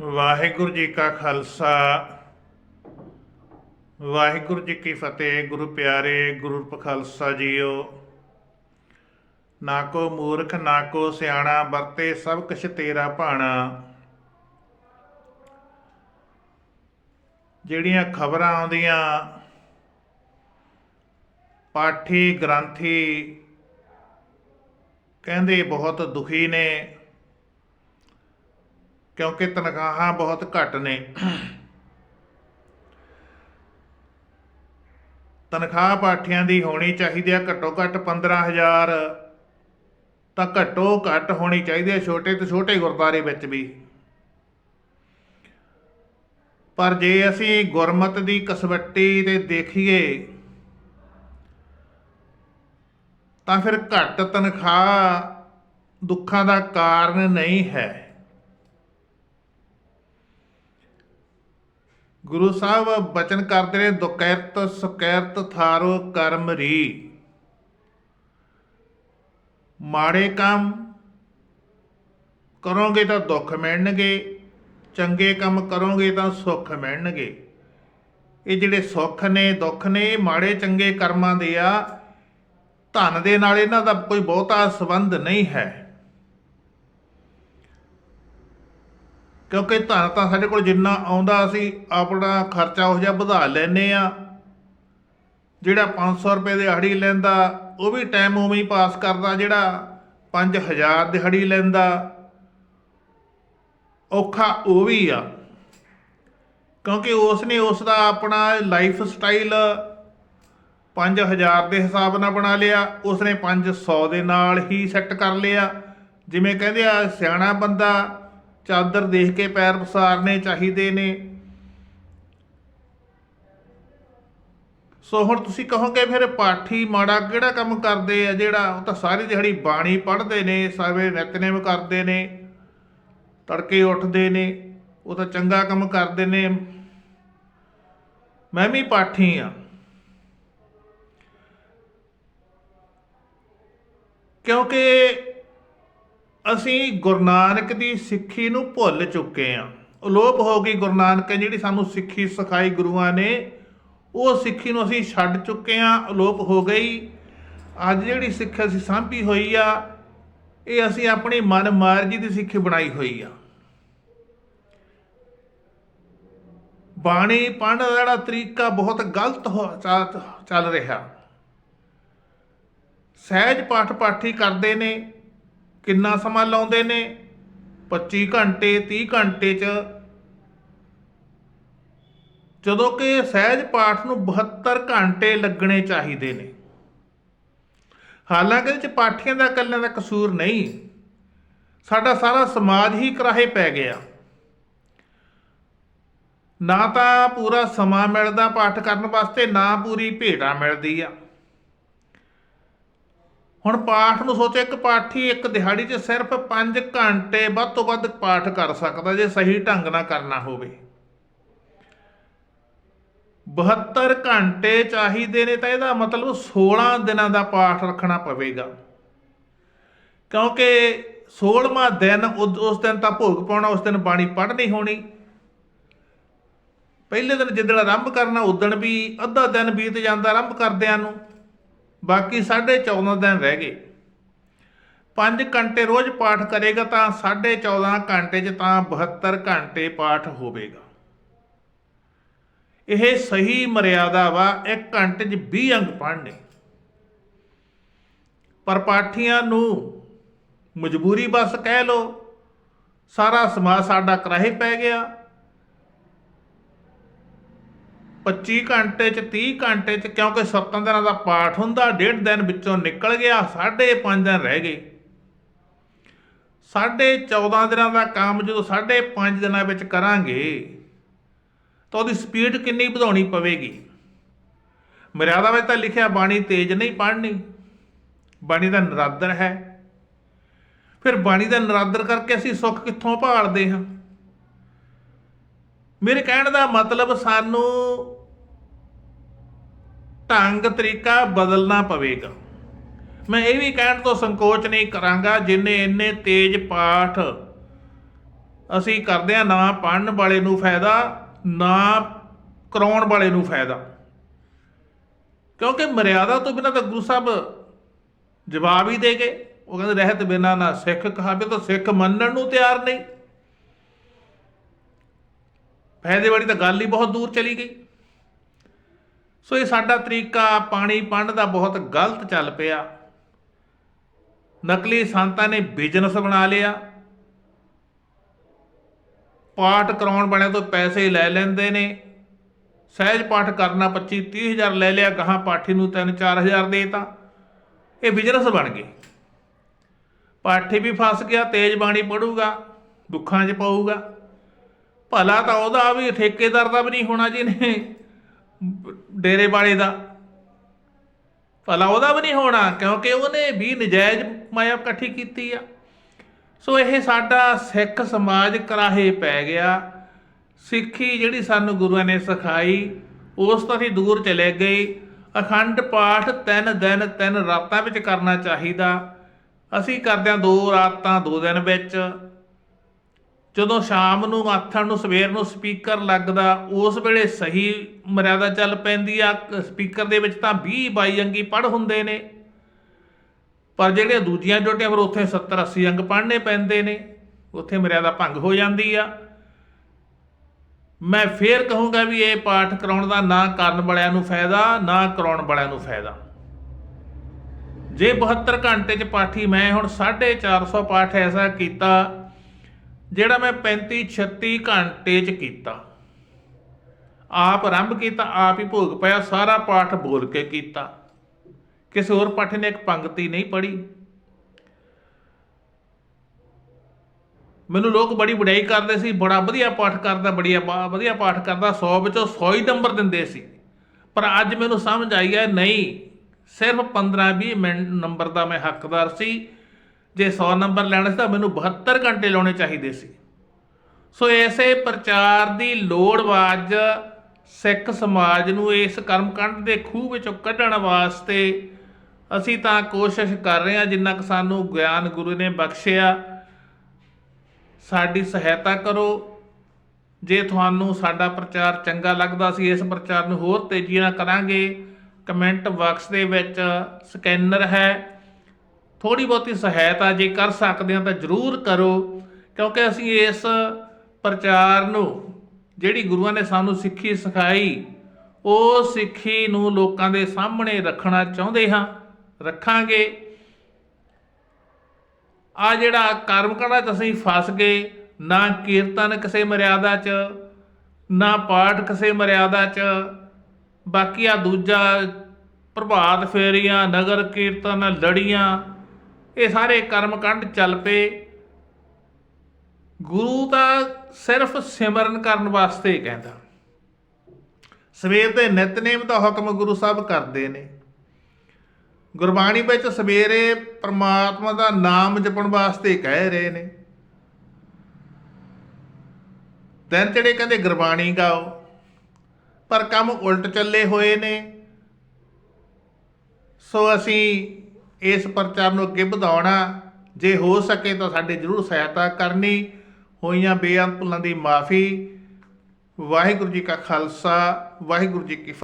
ਵਾਹਿਗੁਰੂ ਜੀ ਕਾ ਖਾਲਸਾ। ਵਾਹਿਗੁਰੂ ਜੀ ਕੀ ਫਤਿਹ, ਗੁਰੂ ਪਿਆਰੇ, ਗੁਰੂ ਖਾਲਸਾ ਜੀਓ। ਨਾ ਕੋ ਮੂਰਖ, ਨਾ ਕੋ ਸਿਆਣਾ, ਵਰਤੇ ਸਭ ਕੁਛ ਤੇਰਾ ਭਾਣਾ। ਜਿਹੜੀਆਂ ਖਬਰਾਂ ਆਉਂਦੀਆਂ, ਪਾਠੀ, ਗ੍ਰੰਥੀ, ਕਹਿੰਦੇ ਬਹੁਤ ਦੁਖੀ ਨੇ। ਕਿਉਂਕਿ ਤਨਖਾਹਾਂ ਬਹੁਤ ਘੱਟ ਨੇ। ਤਨਖਾਹ ਪਾਠੀਆਂ ਦੀ ਹੋਣੀ ਚਾਹੀਦੀ ਹੈ, ਘੱਟੋ ਘੱਟ 15000 ਤਾਂ ਘੱਟੋ ਘੱਟ ਹੋਣੀ ਚਾਹੀਦੀ ਹੈ, ਛੋਟੇ ਤੋਂ ਛੋਟੇ ਗੁਰਦਾਰੇ ਵਿੱਚ ਵੀ। ਪਰ ਜੇ ਅਸੀਂ ਗੁਰਮਤ ਦੀ ਕਸਵੱਟੀ ਤੇ ਦੇਖੀਏ, ਤਾਂ ਫਿਰ ਘੱਟ ਤਨਖਾਹ ਦੁੱਖਾਂ ਦਾ ਕਾਰਨ ਨਹੀਂ ਹੈ। ਗੁਰੂ ਸਾਹਿਬ ਬਚਨ ਕਰਦੇ ਨੇ, ਦੁਕੈਰਤ ਸੁਕੈਰਤ ਥਾਰੋ ਕਰਮ ਰੀ। ਮਾੜੇ ਕੰਮ ਕਰੋਗੇ ਤਾਂ ਦੁੱਖ ਮਿਲਣਗੇ, ਚੰਗੇ ਕੰਮ ਕਰੋਗੇ ਤਾਂ ਸੁੱਖ ਮਿਲਣਗੇ। ਇਹ ਜਿਹੜੇ ਸੁੱਖ ਨੇ, ਦੁੱਖ ਨੇ ਮਾੜੇ ਚੰਗੇ ਕਰਮਾਂ ਦੇ ਆ। ਧਨ ਦੇ ਨਾਲ ਇਹਨਾਂ ਦਾ ਕੋਈ ਬਹੁਤਾ ਸੰਬੰਧ ਨਹੀਂ ਹੈ। ਕਿਉਂਕਿ ਧਨ ਤਾਂ ਸਾਡੇ ਕੋਲ ਜਿੰਨਾ ਆਉਂਦਾ ਅਸੀਂ ਆਪਣਾ ਖਰਚਾ ਉਹ ਜਿਹਾ ਵਧਾ ਲੈਨੇ ਆ ਜਿਹੜਾ 500 ਰੁਪਏ ਦਿਹਾੜੀ ਲੈਂਦਾ, ਉਹ ਵੀ ਟਾਈਮ ਉਵੇਂ ਹੀ ਪਾਸ ਕਰਦਾ, ਜਿਹੜਾ 5000 ਦਿਹਾੜੀ ਲੈਂਦਾ। ਔਖਾ ਉਹ ਵੀ ਆ। ਕਿਉਂਕਿ ਉਸ ਨੇ ਉਸ ਦਾ ਆਪਣਾ ਲਾਈਫ ਸਟਾਈਲ 5000 ਦੇ ਹਿਸਾਬ ਨਾਲ ਬਣਾ ਲਿਆ ਉਸ ਨੇ 500 ਦੇ ਨਾਲ ਹੀ ਸੈੱਟ ਕਰ ਲਿਆ। ਜਿਵੇਂ ਕਹਿੰਦੇ ਆ, ਸਿਆਣਾ ਬੰਦਾ ਚਾਦਰ ਦੇਖ ਕੇ ਪੈਰ ਪਸਾਰਨੇ ਚਾਹੀਦੇ ਨੇ। ਸੋ ਹੁਣ ਤੁਸੀਂ ਕਹੋਗੇ, ਫਿਰ ਪਾਠੀ ਮਾੜਾ ਕਿਹੜਾ ਕੰਮ ਕਰਦੇ ਆ ਜਿਹੜਾ ਉਹ ਤਾਂ ਸਾਰੀ ਦਿਹਾੜੀ ਬਾਣੀ ਪੜ੍ਹਦੇ ਨੇ, ਸਾਰੇ ਨਿਤਨੇਮ ਕਰਦੇ ਨੇ, ਤੜਕੇ ਉੱਠਦੇ ਨੇ, ਉਹ ਤਾਂ ਚੰਗਾ ਕੰਮ ਕਰਦੇ ਨੇ। ਮੈਂ ਵੀ ਪਾਠੀ ਆ। ਕਿਉਂਕਿ ਅਸੀਂ ਗੁਰੂ ਨਾਨਕ ਦੀ ਸਿੱਖੀ ਨੂੰ ਭੁੱਲ ਚੁੱਕੇ ਆ ਅਲੋਪ ਹੋ ਗਈ ਗੁਰੂ ਨਾਨਕ, ਜਿਹੜੀ ਸਾਨੂੰ ਸਿੱਖੀ ਸਿਖਾਈ ਗੁਰੂਆਂ ਨੇ, ਉਹ ਸਿੱਖੀ ਨੂੰ ਅਸੀਂ ਛੱਡ ਚੁੱਕੇ ਆ ਅਲੋਪ ਹੋ ਗਈ। ਅੱਜ ਜਿਹੜੀ ਸਿੱਖ ਅਸੀਂ ਸਾਂਭੀ ਹੋਈ ਆ, ਇਹ ਅਸੀਂ ਆਪਣੀ ਮਨ ਮਰਜ਼ੀ ਦੀ ਸਿੱਖੀ ਬਣਾਈ ਹੋਈ ਆ। ਬਾਣੀ ਪੜ੍ਹਨ ਦਾ ਜਿਹੜਾ ਤਰੀਕਾ ਬਹੁਤ ਗਲਤ ਹੋ ਚਾ- ਚੱਲ ਰਿਹਾ। ਸਹਿਜ ਪਾਠ ਪਾਠੀ ਕਰਦੇ ਨੇ ਕਿੰਨਾ ਸਮਾਂ ਲਾਉਂਦੇ ਨੇ? 25 ਘੰਟੇ 30 ਘੰਟੇ ਚ। ਜਦੋਂ ਕਿ ਸਹਿਜ ਪਾਠ ਨੂੰ 72 ਘੰਟੇ ਲੱਗਣੇ ਚਾਹੀਦੇ ਨੇ। ਹਾਲਾਂਕਿ ਇਹ ਚ ਪਾਠੀਆਂ ਦਾ ਇਕੱਲਿਆਂ ਦਾ ਕਸੂਰ ਨਹੀਂ। ਸਾਡਾ ਸਾਰਾ ਸਮਾਜ ਹੀ ਕਰਾਹੇ ਪੈ ਗਿਆ। ਨਾ ਤਾਂ ਪੂਰਾ ਸਮਾਂ ਮਿਲਦਾ ਪਾਠ ਕਰਨ ਵਾਸਤੇ, ਨਾ ਪੂਰੀ ਭੇਟਾ ਮਿਲਦੀ ਆ। ਹੁਣ ਪਾਠ ਨੂੰ ਸੋਚੋ, ਇੱਕ ਪਾਠੀ ਇੱਕ ਦਿਹਾੜੀ 'ਚ ਸਿਰਫ 5 ਘੰਟੇ ਵੱਧ ਤੋਂ ਵੱਧ ਪਾਠ ਕਰ ਸਕਦਾ ਜੇ ਸਹੀ ਢੰਗ ਨਾਲ ਕਰਨਾ ਹੋਵੇ। 72 ਘੰਟੇ ਚਾਹੀਦੇ ਨੇ ਤਾਂ ਇਹਦਾ ਮਤਲਬ 16 ਦਿਨਾਂ ਦਾ ਪਾਠ ਰੱਖਣਾ ਪਵੇਗਾ। ਕਿਉਂਕਿ 16ਵਾਂ ਦਿਨ ਉਦ- ਉਸ ਦਿਨ ਤਾਂ ਭੋਗ ਪਾਉਣਾ, ਉਸ ਦਿਨ ਬਾਣੀ ਪੜ੍ਹਨੀ ਹੋਣੀ। ਪਹਿਲੇ ਦਿਨ ਜਿੱਦਣ ਆਰੰਭ ਕਰਨਾ, ਉਦਣ ਵੀ ਅੱਧਾ ਦਿਨ ਬੀਤ ਜਾਂਦਾ ਆਰੰਭ ਕਰਦਿਆਂ ਨੂੰ। ਬਾਕੀ 14.5 ਦਿਨ ਰਹਿ ਗਏ। 5 ਘੰਟੇ ਰੋਜ਼ ਪਾਠ ਕਰੇਗਾ ਤਾਂ 14.5 ਘੰਟੇ 'ਚ ਤਾਂ 72 ਘੰਟੇ ਪਾਠ ਹੋਵੇਗਾ। ਇਹ ਸਹੀ ਮਰਿਆਦਾ ਵਾ 1 ਘੰਟੇ 'ਚ 20 ਅੰਗ ਪੜ੍ਹਨੇ। ਪਰ ਪਾਠੀਆਂ ਨੂੰ ਮਜਬੂਰੀ ਬਸ ਕਹਿ ਲੋ ਸਾਰਾ ਸਮਾਜ ਸਾਡਾ ਕਰਾਹੇ ਪੈ ਗਿਆ। 25 ਘੰਟੇ ਚ 30 ਘੰਟੇ ਚ, ਕਿਉਂਕਿ 7 ਦਿਨਾਂ ਦਾ ਪਾਠ ਹੁੰਦਾ, ਡੇਢ ਦਿਨ ਵਿੱਚੋਂ ਨਿਕਲ ਗਿਆ, ਸਾਢੇ 5 ਦਿਨ ਰਹਿ ਗਏ। ਸਾਢੇ 14 ਦਿਨਾਂ ਦਾ ਕੰਮ ਜਦੋਂ ਸਾਢੇ 5 ਦਿਨਾਂ ਵਿੱਚ ਕਰਾਂਗੇ, ਤਾਂ ਉਹਦੀ ਸਪੀਡ ਕਿੰਨੀ ਵਧਾਉਣੀ ਪਵੇਗੀ? ਮਰਿਆਦਾ ਵਿੱਚ ਤਾਂ ਲਿਖਿਆ, ਬਾਣੀ ਤੇਜ਼ ਨਹੀਂ ਪੜ੍ਹਨੀ। ਬਾਣੀ ਦਾ ਨਰਾਦਰ ਹੈ। ਫਿਰ ਬਾਣੀ ਦਾ ਨਰਾਦਰ ਕਰਕੇ ਅਸੀਂ ਸੁੱਖ ਕਿੱਥੋਂ ਭਾਲਦੇ ਹਾਂ? ਮੇਰੇ ਕਹਿਣ ਦਾ ਮਤਲਬ ਸਾਨੂੰ ਢੰਗ ਤਰੀਕਾ ਬਦਲਣਾ ਪਵੇਗਾ। ਮੈਂ ਇਹ ਵੀ ਕਹਿਣ ਤੋਂ ਸੰਕੋਚ ਨਹੀਂ ਕਰਾਂਗਾ, ਜਿਨੇ ਇੰਨੇ ਤੇਜ਼ ਪਾਠ ਅਸੀਂ ਕਰਦੇ ਆ ਨਾ ਪੜਨ ਵਾਲੇ ਨੂੰ ਫਾਇਦਾ, ਨਾ ਕਰਾਉਣ ਵਾਲੇ ਨੂੰ ਫਾਇਦਾ। ਕਿਉਂਕਿ ਮਰਿਆਦਾ ਤੋਂ ਬਿਨਾਂ ਤਾਂ ਗੁਰੂ ਸਾਹਿਬ ਜਵਾਬ ਹੀ ਦੇ ਗਏ। ਉਹ ਕਹਿੰਦੇ, ਰਹਿਤ ਬਿਨਾ ਨਾ ਸਿੱਖ ਕਹਾਵੇ ਤਾਂ ਸਿੱਖ ਮੰਨਣ ਨੂੰ ਤਿਆਰ ਨਹੀਂ। ਫਾਇਦੇ ਵਾਲੀ ਤਾਂ ਗੱਲ ਹੀ ਬਹੁਤ ਦੂਰ ਚਲੀ ਗਈ। ਸੋ ਇਹ ਸਾਡਾ ਤਰੀਕਾ, ਪਾਣੀ ਪੰਡ ਦਾ ਬਹੁਤ ਗਲਤ ਚੱਲ ਪਿਆ। ਨਕਲੀ ਸੰਤਾਂ ਨੇ ਬਿਜ਼ਨਸ ਬਣਾ ਲਿਆ। ਪਾਠ ਕਰਾਉਣ ਵਾਲਿਆਂ ਤੋਂ ਪੈਸੇ ਲੈ ਲੈਂਦੇ ਨੇ। ਸਹਿਜ ਪਾਠ ਕਰਨਾ 25 30 ਹਜ਼ਾਰ ਲੈ ਲਿਆ, ਗਾਹਾਂ ਪਾਠੀ ਨੂੰ 3 4000 ਦੇਤਾ। ਇਹ ਬਿਜ਼ਨਸ ਬਣ ਗਏ। ਪਾਠੀ ਵੀ ਫਸ ਗਿਆ, ਤੇਜ ਬਾਣੀ ਪੜੂਗਾ, ਦੁੱਖਾਂ 'ਚ ਪਾਊਗਾ। ਭਲਾ ਤਾਂ ਉਹਦਾ ਵੀ, ਠੇਕੇਦਾਰ ਦਾ ਵੀ ਨਹੀਂ ਹੋਣਾ ਜਿਹਨੇ। ਡੇਰੇ ਵਾਲੇ ਦਾ। ਭਲਾ ਉਹਦਾ ਵੀ ਨਹੀਂ ਹੋਣਾ, ਕਿਉਂਕਿ ਉਹਨੇ ਵੀ ਨਜਾਇਜ਼ ਮਾਇਆ ਇਕੱਠੀ ਕੀਤੀ ਆ। ਸੋ ਇਹ ਸਾਡਾ ਸਿੱਖ ਸਮਾਜ ਕਰਾਹੇ ਪੈ ਗਿਆ। ਸਿੱਖੀ ਜਿਹੜੀ ਸਾਨੂੰ ਗੁਰੂਆਂ ਨੇ ਸਿਖਾਈ, ਉਸ ਤੋਂ ਅਸੀਂ ਦੂਰ ਚਲੇ ਗਏ। ਅਖੰਡ ਪਾਠ ਤਿੰਨ ਦਿਨ ਤਿੰਨ ਰਾਤਾਂ ਵਿੱਚ ਕਰਨਾ ਚਾਹੀਦਾ। ਅਸੀਂ ਕਰਦੇ ਹਾਂ ਦੋ ਰਾਤਾਂ ਦੋ ਦਿਨ ਵਿੱਚ। ਜਦੋਂ ਸ਼ਾਮ ਨੂੰ ਆਥਣ ਨੂੰ ਸਵੇਰ ਨੂੰ ਸਪੀਕਰ ਲੱਗਦਾ, ਉਸ ਵੇਲੇ ਸਹੀ ਮਰਿਆਦਾ ਚੱਲ ਪੈਂਦੀ ਆ। ਸਪੀਕਰ ਦੇ ਵਿੱਚ ਤਾਂ 20 22 ਅੰਗੀ ਪੜ ਹੁੰਦੇ ਨੇ। ਪਰ ਜਿਹੜੀਆਂ ਦੂਜੀਆਂ ਜੋਟੀਆਂ ਫਿਰ ਉੱਥੇ 70 80 ਅੰਗ ਪੜ੍ਹਨੇ ਪੈਂਦੇ ਨੇ। ਉੱਥੇ ਮਰਿਆਦਾ ਭੰਗ ਹੋ ਜਾਂਦੀ ਆ। ਮੈਂ ਫੇਰ ਕਹੂੰਗਾ ਵੀ ਇਹ ਪਾਠ ਕਰਾਉਣ ਦਾ ਨਾ ਕਰਨ ਵਾਲਿਆਂ ਨੂੰ ਫਾਇਦਾ, ਨਾ ਕਰਾਉਣ ਵਾਲਿਆਂ ਨੂੰ ਫਾਇਦਾ। ਜੇ 72 ਘੰਟੇ ਚ ਪਾਠੀ ਮੈਂ ਹੁਣ 450 ਪਾਠ ਐਸਾ ਕੀਤਾ ਜਿਹੜਾ ਮੈਂ 35 36 ਘੰਟੇ ਚ ਕੀਤਾ। ਆਪ ਆਰੰਭ ਕੀਤਾ, ਆਪ ਹੀ ਭੋਗ ਪਿਆ ਸਾਰਾ ਪਾਠ ਬੋਲ ਕੇ ਕੀਤਾ। ਕਿਸੇ ਹੋਰ ਪਾਠੀ ਨੇ ਇੱਕ ਪੰਕਤੀ ਨਹੀਂ ਪੜ੍ਹੀ। ਮੈਨੂੰ ਲੋਕ ਬੜੀ ਵਡਿਆਈ ਕਰਦੇ ਸੀ, ਬੜਾ ਵਧੀਆ ਪਾਠ ਕਰਦਾ ਬੜੀ ਵਧੀਆ ਪਾਠ ਕਰਦਾ 100 ਵਿੱਚੋਂ 100 ਹੀ ਨੰਬਰ ਦਿੰਦੇ ਸੀ। ਪਰ ਅੱਜ ਮੈਨੂੰ ਸਮਝ ਆਈ ਹੈ, ਨਹੀਂ, ਸਿਰਫ 15 20 ਮਿੰਟ ਨੰਬਰ ਦਾ ਮੈਂ ਹੱਕਦਾਰ ਸੀ। ਜੇ 100 ਨੰਬਰ ਲੈਣਾ ਸੀ ਤਾਂ ਮੈਨੂੰ 72 ਘੰਟੇ ਲਾਉਣੇ ਚਾਹੀਦੇ ਸੀ। ਸੋ ਐਸੇ ਪ੍ਰਚਾਰ ਦੀ ਲੋੜ ਵਾਜ ਸਿੱਖ ਸਮਾਜ ਨੂੰ ਇਸ ਕਰਮਕਾਂਡ ਦੇ ਖੂਹ ਵਿੱਚੋਂ ਕੱਢਣ ਵਾਸਤੇ ਅਸੀਂ ਤਾਂ ਕੋਸ਼ਿਸ਼ ਕਰ ਰਹੇ ਹਾਂ, ਜਿੰਨਾ ਕਿ ਸਾਨੂੰ ਗਿਆਨ ਗੁਰੂ ਨੇ ਬਖਸ਼ਿਆ। ਸਾਡੀ ਸਹਾਇਤਾ ਕਰੋ। ਜੇ ਤੁਹਾਨੂੰ ਸਾਡਾ ਪ੍ਰਚਾਰ ਚੰਗਾ ਲੱਗਦਾ ਸੀ, ਇਸ ਪ੍ਰਚਾਰ ਨੂੰ ਹੋਰ ਤੇਜ਼ੀ ਨਾਲ ਕਰਾਂਗੇ। ਕਮੈਂਟ ਬਾਕਸ ਦੇ ਵਿੱਚ ਸਕੈਨਰ ਹੈ। ਥੋੜੀ ਬਹੁਤੀ ਸਹਾਇਤਾ ਜੇ ਕਰ ਸਕਦੇ ਹੋ ਤਾਂ ਜਰੂਰ ਕਰੋ, ਕਿਉਂਕਿ ਅਸੀਂ ਇਸ ਪ੍ਰਚਾਰ ਨੂੰ, ਜਿਹੜੀ ਗੁਰੂਆਂ ਨੇ ਸਾਨੂੰ ਸਿੱਖੀ ਸਿਖਾਈ, ਉਹ ਸਿੱਖੀ ਨੂੰ ਲੋਕਾਂ ਦੇ ਸਾਹਮਣੇ ਰੱਖਣਾ ਚਾਹੁੰਦੇ ਹਾਂ, ਰੱਖਾਂਗੇ। ਆ ਜਿਹੜਾ ਕਰਮ ਕਰਮਕਾਂਡਾਂ 'ਚ ਅਸੀਂ ਫਸ ਗਏ, ਨਾ ਕੀਰਤਨ ਕਿਸੇ ਮਰਿਆਦਾ 'ਚ, ਨਾ ਪਾਠ ਕਿਸੇ ਮਰਿਆਦਾ 'ਚ, ਬਾਕੀ ਆ ਦੂਜਾ ਪ੍ਰਭਾਤ ਫੇਰੀਆਂ, ਨਗਰ ਕੀਰਤਨ, ਲੜੀਆਂ ਇਹ ਸਾਰੇ ਕਰਮਕਾਂਡ ਚੱਲ ਪਏ। ਗੁਰੂ ਤਾਂ ਸਿਰਫ ਸਿਮਰਨ ਕਰਨ ਵਾਸਤੇ ਹੀ ਕਹਿੰਦਾ। ਸਵੇਰ ਦੇ ਨਿਤਨੇਮ ਦਾ ਹੁਕਮ ਗੁਰੂ ਸਾਹਿਬ ਕਰਦੇ ਨੇ। ਗੁਰਬਾਣੀ ਵਿੱਚ ਸਵੇਰੇ ਪ੍ਰਮਾਤਮਾ ਦਾ ਨਾਮ ਜਪਣ ਵਾਸਤੇ ਕਹਿ ਰਹੇ ਨੇ। ਦਿਨ ਚੜੇ ਕਹਿੰਦੇ, ਗੁਰਬਾਣੀ ਗਾਓ। ਪਰ ਕੰਮ ਉਲਟ ਚੱਲੇ ਹੋਏ ਨੇ। ਸੋ ਅਸੀਂ ਇਸ ਪ੍ਰਚਾਰ ਨੂੰ ਅੱਗੇ ਵਧਾਉਣਾ, ਜੇ ਹੋ ਸਕੇ ਤਾਂ ਸਾਡੇ ਜਰੂਰ ਸਹਾਇਤਾ ਕਰਨੀ। ਹੋਈਆਂ ਬੇਅੰਤ ਭੁੱਲਾਂ ਦੀ ਮਾਫੀ। ਵਾਹਿਗੁਰੂ ਜੀ ਕਾ ਖਾਲਸਾ, ਵਾਹਿਗੁਰੂ ਜੀ ਕੀ ਫਤਿਹ।